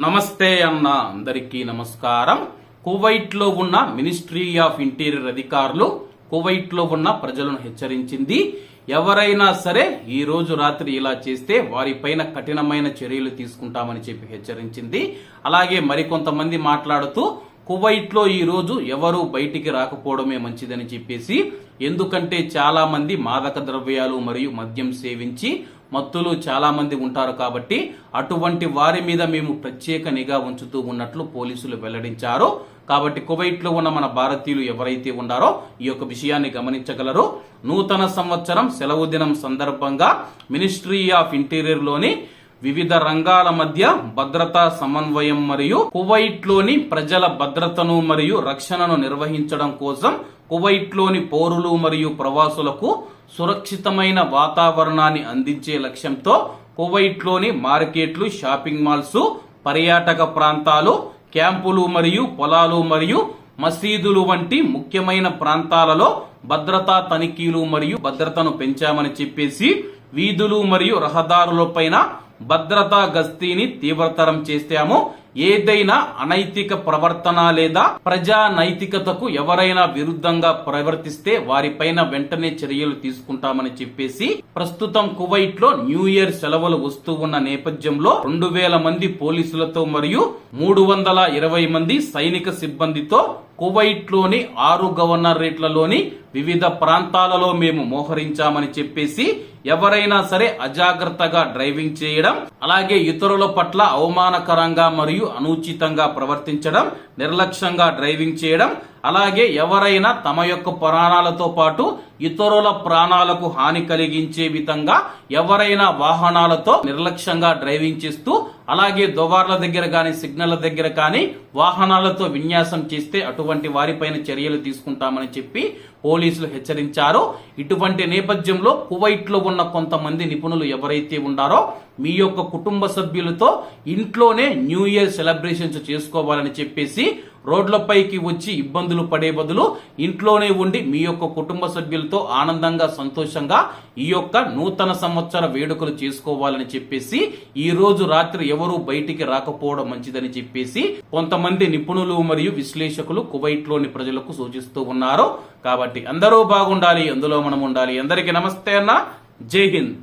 నమస్తే అన్న అందరికీ నమస్కారం. కువైట్లో ఉన్న మినిస్ట్రీ ఆఫ్ ఇంటీరియర్ అధికారులు కువైట్లో ఉన్న ప్రజలను హెచ్చరించింది. ఎవరైనా సరే ఈ రోజు రాత్రి ఇలా చేస్తే వారిపైన కఠినమైన చర్యలు తీసుకుంటామని చెప్పి హెచ్చరించింది. అలాగే మరికొంతమంది మాట్లాడుతూ కువైట్లో ఈరోజు ఈ రోజు ఎవరు బయటికి రాకపోవడమే మంచిదని చెప్పేసి ఎందుకంటే చాలా మంది మాదక ద్రవ్యాలు మరియు మద్యం సేవించి మత్తులు చాలా మంది ఉంటారు కాబట్టి అటువంటి వారి మీద మేము ప్రత్యేక నిఘా ఉంచుతూ ఉన్నట్లు పోలీసులు వెల్లడించారు. కాబట్టి కువైట్లో ఉన్న మన భారతీయులు ఎవరైతే ఉన్నారో ఈ యొక్క విషయాన్ని గమనించగలరు. నూతన సంవత్సరం సెలవు దినం సందర్భంగా మినిస్ట్రీ ఆఫ్ ఇంటీరియర్లోని వివిధ రంగాల మధ్య భద్రతా సమన్వయం మరియు కువైట్లోని ప్రజల భద్రతను మరియు రక్షణను నిర్వహించడం కోసం కువైట్లోని పౌరులు మరియు ప్రవాసులకు సురక్షితమైన వాతావరణాన్ని అందించే లక్ష్యంతో కువైట్లోని మార్కెట్లు షాపింగ్ మాల్స్ పర్యాటక ప్రాంతాలు క్యాంపులు మరియు పొలాలు మరియు మసీదులు వంటి ముఖ్యమైన ప్రాంతాలలో భద్రతా తనిఖీలు మరియు భద్రతను పెంచామని చెప్పేసి వీధులు మరియు రహదారులపైన భద్రతా గస్తీని తీవ్రతరం చేస్తామో. ఏదైనా అనైతిక ప్రవర్తన లేదా ప్రజా నైతికతకు ఎవరైనా విరుద్ధంగా ప్రవర్తిస్తే వారిపైన వెంటనే చర్యలు తీసుకుంటామని చెప్పేసి ప్రస్తుతం కువైట్లో న్యూ ఇయర్ సెలవులు వస్తూ ఉన్న నేపథ్యంలో రెండు వేల మంది పోలీసులతో మరియు మూడు వందల ఇరవై మంది సైనిక సిబ్బందితో కువైట్లోని ఆరు గవర్నరేట్లలోని వివిధ ప్రాంతాలలో మేము మోహరించామని చెప్పేసి ఎవరైనా సరే అజాగ్రత్తగా డ్రైవింగ్ చేయడం అలాగే ఇతరుల పట్ల అవమానకరంగా మరియు అనుచితంగా ప్రవర్తించడం నిర్లక్ష్యంగా డ్రైవింగ్ చేయడం అలాగే ఎవరైనా తమ యొక్క ప్రాణాలతో పాటు ఇతరుల ప్రాణాలకు హాని కలిగించే విధంగా ఎవరైనా వాహనాలతో నిర్లక్ష్యంగా డ్రైవింగ్ చేస్తూ అలాగే దువార్ల దగ్గర కానీ సిగ్నల్ దగ్గర కానీ వాహనాలతో విన్యాసం చేస్తే అటువంటి వారిపైన చర్యలు తీసుకుంటామని చెప్పి పోలీసులు హెచ్చరించారు. ఇటువంటి నేపథ్యంలో కువైట్లో ఉన్న కొంతమంది నిపుణులు ఎవరైతే ఉన్నారో మీ యొక్క కుటుంబ సభ్యులతో ఇంట్లోనే న్యూ ఇయర్ సెలబ్రేషన్స్ చేసుకోవాలని చెప్పేసి రోడ్లపైకి వచ్చి ఇబ్బందులు పడే బదులు ఇంట్లోనే ఉండి మీ యొక్క కుటుంబ సభ్యులతో ఆనందంగా సంతోషంగా ఈ యొక్క నూతన సంవత్సర వేడుకలు చేసుకోవాలని చెప్పేసి ఈ రోజు రాత్రి ఎవరూ బయటికి రాకపోవడం మంచిదని చెప్పేసి కొంతమంది నిపుణులు మరియు విశ్లేషకులు కువైట్లోని ప్రజలకు సూచిస్తూ ఉన్నారు. కాబట్టి అందరూ బాగుండాలి అందులో మనం ఉండాలి. అందరికీ నమస్తే అన్న. జై హింద్.